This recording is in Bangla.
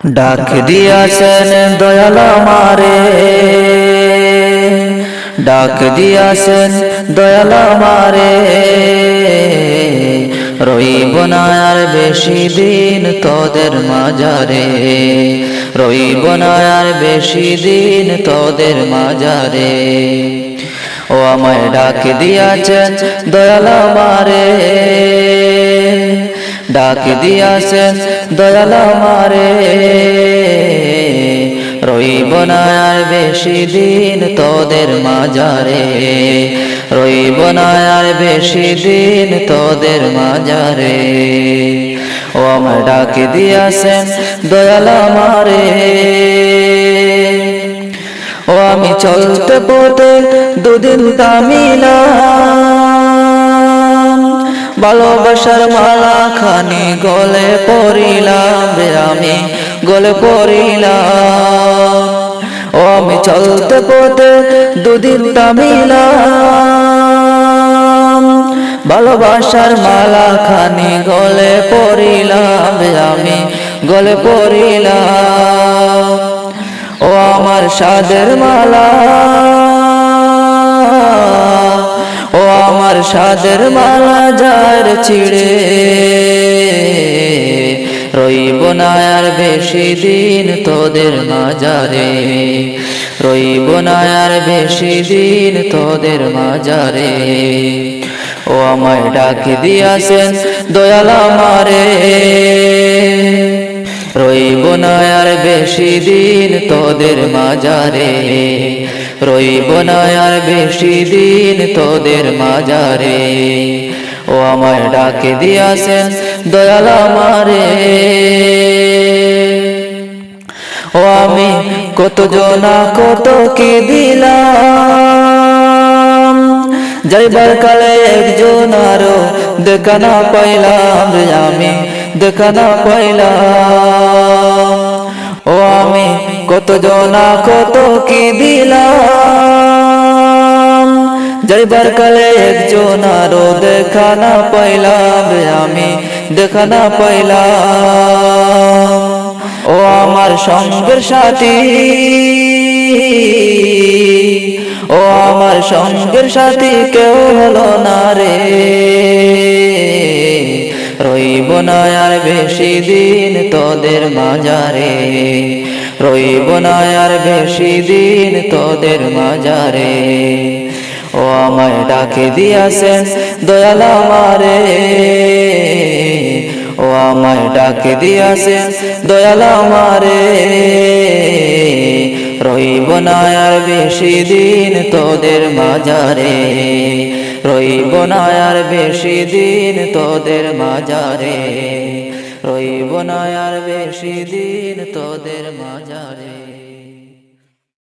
ডাক দিয়াছেন দয়াল মারে ডাক দিয়াছেন দয়াল মারে রইব না আর বেশি দিন তোদের মাজারে রইব না আর বেশি দিন তোদের মাজারে ও আমায় ডাক দিয়াছেন দয়াল মারে ডাক দিয়াছেন দয়াল মারে রইব না আর বেশি দিন তোদের মাজারে। রইব না আর বেশি দিন তোদের মাজারে। ও আমার ডাক দিয়াছেন দয়াল মারে ও আমি চলতে পথে দুদিন তামিলাম ভালোবাসার মালা খানি গলে পড়িলাম আমি, গলে পড়িলাম। ও আমি চলতে পথে দুদিন তামিলাম ভালোবাসার মালা খানি গলে পড়িলাম আমি, গলে পড়িলাম। ও আমার সাদের মালা আমার সাদের মালা যার ছিড়ে। রইব না আর বেশি দিন তোদের মাজারে। রইব না আর বেশি দিন তোদের মাজারে। ও আমায় ডাক দিয়াছেন দয়াল আমারে। রইব না আর বেশি দিন তোদের মাজারে। রইব না আর বেশি দিন তোদের মাজারে। ও আমায় ডাকে দিয়াছেন, দয়াল আমারে। ও আমি কত জনা, কত কি দিলাম। যাইবার কালে একজন আরও দেখা না পাইলাম আমি, দেখা না পাইলাম। কত জনা, কত কি দিলাম? যাইবার কালে একজন আরও দেখা না পাইলাম আমি, দেখা না পাইলাম। ও আমার সঙ্গের সাথী, ও আমার সঙ্গের সাথী কেউ হলো না রে। রইব না আর বেশি দিন তোদের মাজারে রইব না আর বেশি দিন তোদের মাজারে। ও আমায় ডাকে দিয়াছেন দয়াল আমারে। ও আমায় ডাকে দিয়াছেন দয়াল আমারে। রইব না আর বেশি দিন তোদের মাজারে। রইব না আর বেশি দিন তোদের মাজারে। রইব না আর বেশি দিন তোদের মাজারে